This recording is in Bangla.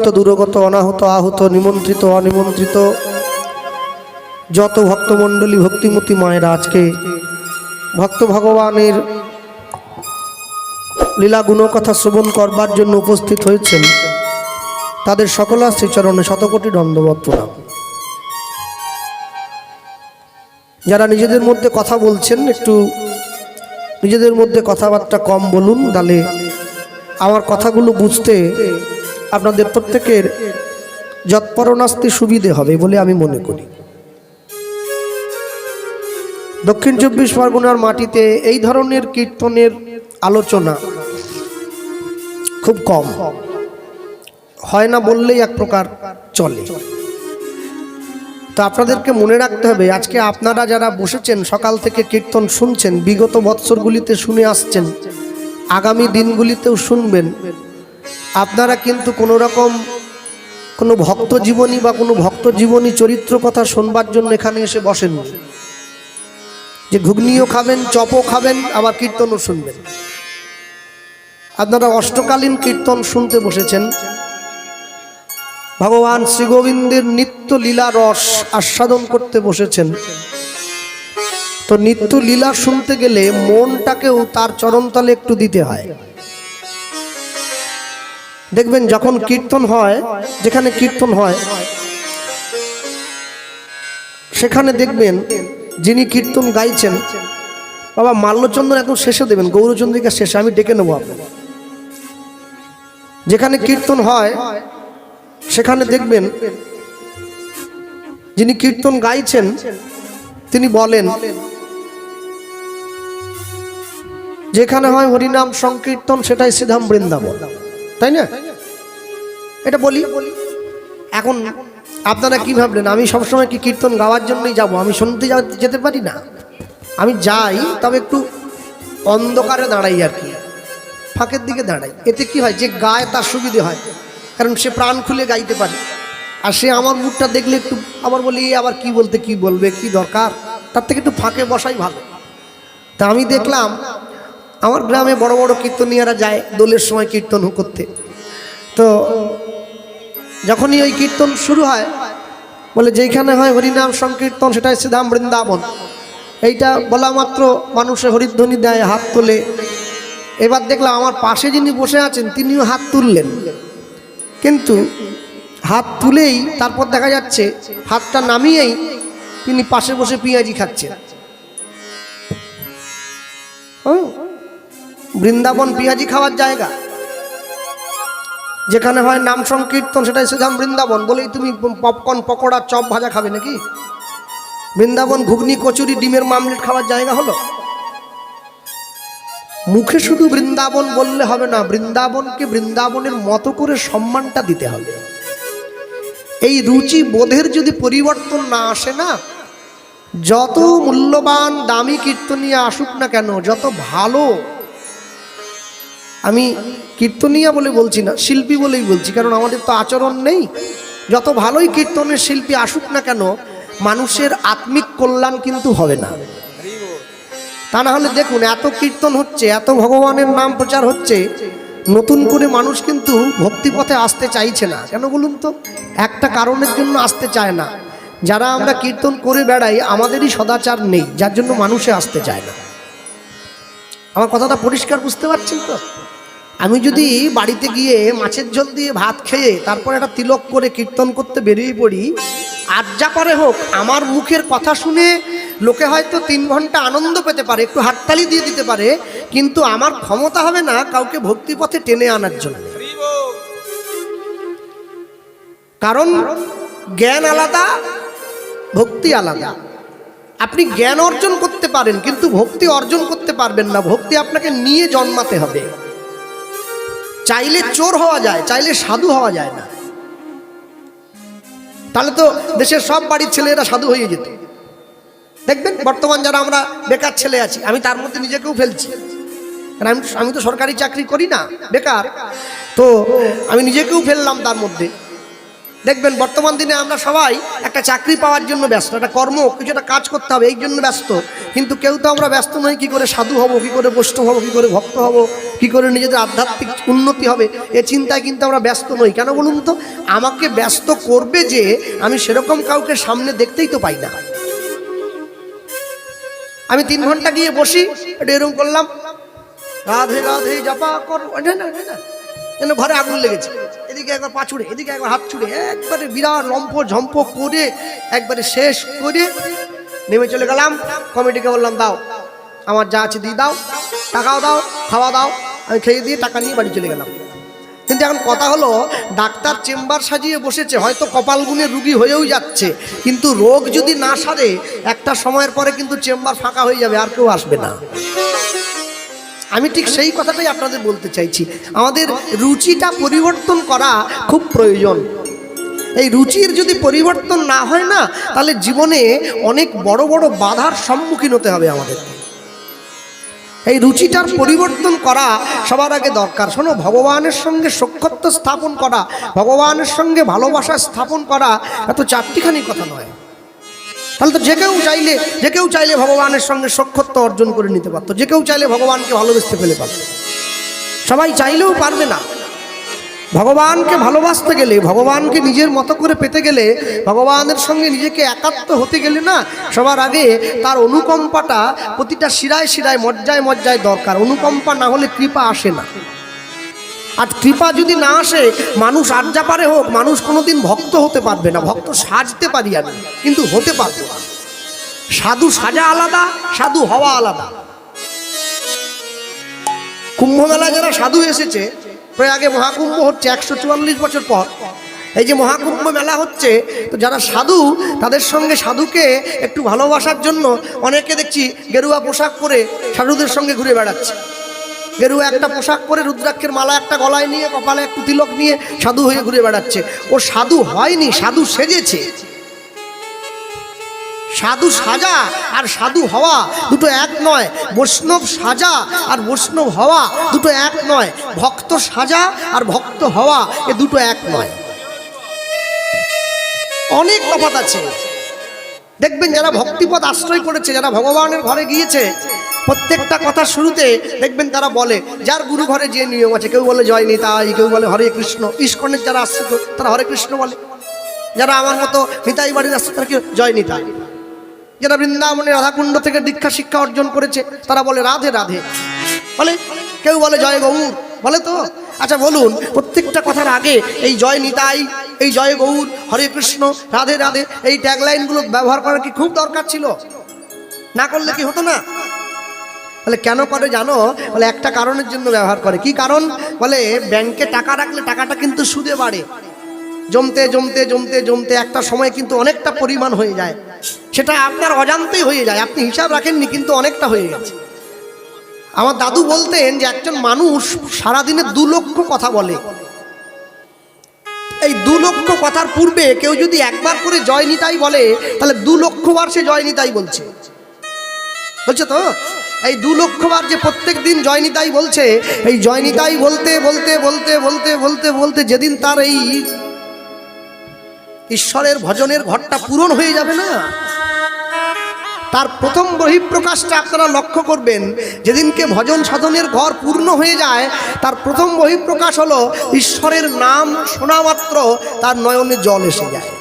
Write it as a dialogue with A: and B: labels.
A: দুরাগত দূরগত, অনাহত, আহত, নিমন্ত্রিত, অনিমন্ত্রিত। যত ভক্তমণ্ডলী ভক্তিমতী মায়েরা আজকে ভক্ত ভগবানের লীলা গুণকথা শ্রবণ করবার জন্য উপস্থিত হয়েছেন। তাদের সকলা শ্রীচরণে শতকোটি দণ্ডবত প্রণাম। যারা নিজেদের মধ্যে কথা বলছেন, একটু নিজেদের মধ্যে কথাবার্তা কম বলুন, তাহলে আমার কথাগুলো বুঝতে আপনাদের প্রত্যেকের যৎপরণাস্তি সুবিধে হবে বলে আমি মনে করি। দক্ষিণ চব্বিশ পরগনার মাটিতে এই ধরনের কীর্তনের আলোচনা খুব কম। হয় না বললেই এক প্রকার চলে। তো আপনাদেরকে মনে রাখতে হবে, আজকে আপনারা যারা বসেছেন, সকাল থেকে কীর্তন শুনছেন, বিগত বৎসরগুলিতে শুনে আসছেন, আগামী দিনগুলিতেও শুনবেন আপনারা কিন্তু কোনো রকম কোনো ভক্ত জীবনী বা কোনো ভক্ত জীবনী চরিত্র কথা শোনবার জন্য এখানে এসে বসেন। যে ঘুগনিও খাবেন, চপও খাবেন, আবার কীর্তনও শুনবেন। আপনারা অষ্টকালীন কীর্তন শুনতে বসেছেন। ভগবান শ্রীগোবিন্দের নিত্য লীলা রস আস্বাদন করতে বসেছেন। তো নিত্য লীলা শুনতে গেলে মনটাকেও তার চরণতলে একটু দিতে হয়। দেখবেন যখন কীর্তন হয়, যেখানে কীর্তন হয়, সেখানে দেখবেন যিনি কীর্তন গাইছেন, বাবা মাল্যচন্দ্র এখন শেষে দেবেন গৌরচন্দ্রিকা শেষে, আমি ডেকে নেব যেখানে কীর্তন হয়, সেখানে দেখবেন যিনি কীর্তন গাইছেন, তিনি বলেন, যেখানে হয় হরিনাম সংকীর্তন, সেটাই শ্রীধাম বৃন্দাবন। তাই না? এটা বলি। এখন আপনারা কি ভাবলেন? আমি সবসময় কি কীর্তন গাওয়ার জন্যই যাব? আমি শুনতে যেতে পারি না। আমি যাই, তবে একটু অন্ধকারে দাঁড়াই আর কি। ফাঁকের দিকে দাঁড়াই। এতে কি হয়? যে গায়ে তার সুবিধে হয়। কারণ সে প্রাণ খুলে গাইতে পারে। আর সে আমার মুখটা দেখলে একটু আবার বলি আবার কি বলতে, কি বলবে, কি দরকার? তার থেকে একটু ফাঁকে বসাই ভালো। তা আমি দেখলাম আমার গ্রামে বড় বড় কীর্তনিয়ারা যায়, দোলের সময় কীর্তন করতে। তো যখনই ওই কীর্তন শুরু হয়, বলে যেখানে হয় হরিনাম সংকীর্তন সেটাই সিধাম বৃন্দাবন। এইটা বলা মাত্র মানুষে হরিধ্বনি দেয়, হাত তোলে। এবার দেখলাম আমার পাশে যিনি বসে আছেন, তিনিও হাত তুললেন। কিন্তু হাত তুলেই তারপর দেখা যাচ্ছে, হাতটা নামিয়েই তিনি পাশে বসে পেঁয়াজি খাচ্ছেন। বৃন্দাবন পেঁয়াজি খাওয়ার জায়গা। যেখানে হয় নাম সংকীর্তন, সেটাই সেধাম বৃন্দাবন। বলেই তুমি পপকর্ন পকোড়া, চপ ভাজা খাবে নাকি? বৃন্দাবন ঘুগনি, কচুরি, ডিমের মামলেট খাওয়ার জায়গা হলো? মুখে শুধু বৃন্দাবন বললে হবে না, বৃন্দাবনকে বৃন্দাবনের মতো করে সম্মানটা দিতে হবে। এই রুচি বোধের যদি পরিবর্তন না আসে না, যত মূল্যবান দামি কীর্তনিয়া আসুক না কেন, যত ভালো আমি কীর্তনিয়া বলে বলছি না, শিল্পী বলেই বলছি, কারণ আমাদের তো আচরণ নেই। যত ভালোই কীর্তনের শিল্পী আসুক না কেন, মানুষের আত্মিক কল্যাণ কিন্তু হবে না। তা না হলে দেখুন, এত কীর্তন হচ্ছে, এত ভগবানের নাম প্রচার হচ্ছে, নতুন করে মানুষ কিন্তু ভক্তিপথে আসতে চাইছে না। কেন বলুন তো? একটা কারণের জন্য আসতে চায় না। যারা আমরা কীর্তন করে বেড়াই, আমাদেরই সদাচার নেই, যার জন্য মানুষে আসতে চায় না। আমার কথাটা পরিষ্কার বুঝতে পারছেন তো? আমি যদি বাড়িতে গিয়ে মাছের ঝোল দিয়ে ভাত খেয়ে তারপর একটা তিলক করে কীর্তন করতে বেরিয়ে পড়ি, আর যা করে হোক, আমার মুখের কথা শুনে লোকে হয়তো তিন ঘণ্টা আনন্দ পেতে পারে, একটু হাততালি দিয়ে দিতে পারে, কিন্তু আমার ক্ষমতা হবে না কাউকে ভক্তিপথে টেনে আনার জন্য। কারণ জ্ঞান আলাদা, ভক্তি আলাদা। আপনি জ্ঞান অর্জন করতে পারেন, কিন্তু ভক্তি অর্জন করতে পারবেন না। ভক্তি আপনাকে নিয়ে জন্মাতে হবে। চাইলে চোর হওয়া যায়, চাইলে সাধু হওয়া যায় না। তাহলে তো দেশের সব বাড়ির ছেলেরা সাধু হয়ে যেত। দেখবেন, বর্তমান যারা আমরা বেকার ছেলে আছি, আমি তার মধ্যে নিজেকেও ফেলছি। আমি আমি তো সরকারি চাকরি করি না, বেকার। তো আমি নিজেকেও ফেললাম তার মধ্যে। দেখবেন, বর্তমান দিনে আমরা সবাই একটা চাকরি পাওয়ার জন্য ব্যস্ত, একটা কর্ম, কিছু একটা কাজ করতে হবে, এই জন্য ব্যস্ত। কিন্তু কেউ তো আমরা ব্যস্ত নই, কী করে সাধু হব, কী করে বৈষ্ণব হব, কী করে ভক্ত হব। কী করে নিজেদের আধ্যাত্মিক উন্নতি হবে? এ চিন্তায় কিন্তু আমরা ব্যস্ত নই। কেন বলুন তো? আমাকে ব্যস্ত করবে যে আমি সেরকম কাউকে সামনে দেখতেই তো পাই না। আমি তিন ঘণ্টা গিয়ে বসি এটা এরকম করলাম। রাধে রাধে, জাপা, কর। যেন ঘরে আগুন লেগেছে। এদিকে একবার পা ছুড়ে, এদিকে একবার হাত ছুড়ে, একবারে বিরাট লম্প ঝম্প করে, একবারে শেষ করে নেমে চলে গেলাম। কমিটিকে বললাম, দাও, আমার যা আছে দিয়ে দাও। টাকাও দাও, খাওয়া দাও। খেয়ে দিয়ে টাকা নিয়ে বাড়ি চলে গেলাম। কিন্তু এখন কথা হলো, ডাক্তার চেম্বার সাজিয়ে বসেছে, হয়তো কপাল গুণের রুগী হয়েও যাচ্ছে। কিন্তু রোগ যদি না সারে, একটা সময়ের পরে কিন্তু চেম্বার ফাঁকা হয়ে যাবে, আর কেউ আসবে না। আমি ঠিক সেই কথাটাই আপনাদের বলতে চাইছি। আমাদের রুচিটা পরিবর্তন করা খুব প্রয়োজন। এই রুচির যদি পরিবর্তন না হয় না, তাহলে জীবনে অনেক বড় বড় বাধার সম্মুখীন হতে হবে আমাদের এই রুচিটার পরিবর্তন করা সবার আগে দরকার। শোনো, ভগবানের সঙ্গে সক্ষত্ব স্থাপন করা, ভগবানের সঙ্গে ভালোবাসা স্থাপন করা এত চারটিখানি কথা নয়। তাহলে তো যে কেউ চাইলে, যে কেউ চাইলে ভগবানের সঙ্গে সক্ষত্ব অর্জন করে নিতে পারতো। যে কেউ চাইলে ভগবানকে ভালোবেসতে ফেলে পারত। সবাই চাইলেও পারবে না। ভগবানকে ভালোবাসতে গেলে, ভগবানকে নিজের মতো করে পেতে গেলে, ভগবানের সঙ্গে নিজেকে একাত্ম হতে গেলে না, সবার আগে তার অনুকম্পাটা প্রতিটা শিরায় শিরায়, মজ্জায় মজ্জায় দরকার। অনুকম্পা না হলে কৃপা আসে না। আর কৃপা যদি না আসে, মানুষ আজ্ঞা পারে হোক, মানুষ কোনোদিন ভক্ত হতে পারবে না। ভক্ত সাজতে পারি আমি, কিন্তু হতে পারবে না। সাধু সাজা আলাদা, সাধু হওয়া আলাদা। কুম্ভ মেলায় যারা সাধু এসেছে প্রয়াগে মহাকুম্ভ হচ্ছে একশো চুয়াল্লিশ বছর পর। এই যে মহাকুম্ভ মেলা হচ্ছে, তো যারা সাধু, তাদের সঙ্গে সাধুকে একটু ভালোবাসার জন্য অনেকে দেখছি গেরুয়া পোশাক পরে সাধুদের সঙ্গে ঘুরে বেড়াচ্ছে। গেরুয়া একটা পোশাক পরে রুদ্রাক্ষের মালা একটা গলায় নিয়ে, কপালে একটু তিলক নিয়ে সাধু হয়ে ঘুরে বেড়াচ্ছে। ও সাধু হয়নি, সাধু সেজেছে। সাধু সাজা আর সাধু হওয়া দুটো এক নয়। বৈষ্ণব সাজা আর বৈষ্ণব হওয়া দুটো এক নয়। ভক্ত সাজা আর ভক্ত হওয়া এ দুটো এক নয়। অনেক তফাৎ আছে। দেখবেন যারা ভক্তিপথ আশ্রয় করেছে, যারা ভগবানের ঘরে গিয়েছে, প্রত্যেকটা কথা শুরুতে দেখবেন তারা বলে, যার গুরু ঘরে যে নিয়ম আছে, কেউ বলে, জয় নিতাই কেউ বলে, হরে কৃষ্ণ ইস্কনের যারা আশ্রিত, তারা হরে কৃষ্ণ বলে। যারা আমার মতো নিতাই বাড়ির আশ্রিত, তারা কি জয় নিতাই যারা বৃন্দাবনে রাধাকুণ্ড থেকে দীক্ষা, শিক্ষা অর্জন করেছে, তারা বলে, রাধে রাধে। বলে, কেউ বলে, জয় গৌর। বলে তো? আচ্ছা বলুন, প্রত্যেকটা কথার আগে এই জয় নিতাই এই জয় গৌর হরে কৃষ্ণ রাধে রাধে এই ট্যাগলাইনগুলো ব্যবহার করার কি খুব দরকার ছিল? না করলে কি হতো না? বলে, কেন করে জানো? বলে, একটা কারণের জন্য ব্যবহার করে। কি কারণ? বলে, ব্যাংকে টাকা রাখলে টাকাটা কিন্তু সুদে বাড়ে। জমতে জমতে জমতে জমতে একটা সময় কিন্তু অনেকটা পরিমাণ হয়ে যায়। সেটা আপনার অজান্তেই হয়ে যায়। আপনি হিসাব রাখেননি, কিন্তু অনেকটা হয়ে গেছে। আমার দাদু বলতেন যে একজন মানুষ সারাদিনে দু লক্ষ কথা বলে। এই দু লক্ষ কথার পূর্বে কেউ যদি একবার করে জয় নিতাই বলে, তাহলে দু লক্ষ বার সে জয় নিতাই বলছে। বলছে তো? এই দু লক্ষ বার যে প্রত্যেক দিন জয়নিতাই বলছে, এই জয়নিতাই বলতে বলতে বলতে বলতে বলতে বলতে যেদিন তার এই ঈশ্বরের ভজনের ঘরটা পূরণ হয়ে যাবে না? তার প্রথম বহিঃপ্রকাশটা আপনারা লক্ষ্য করবেন। যেদিনকে ভজন সাধনের ঘর পূর্ণ হয়ে যায়, তার প্রথম বহিঃপ্রকাশ হলো, ঈশ্বরের নাম শোনা মাত্র তার নয়নে জল এসে যায়।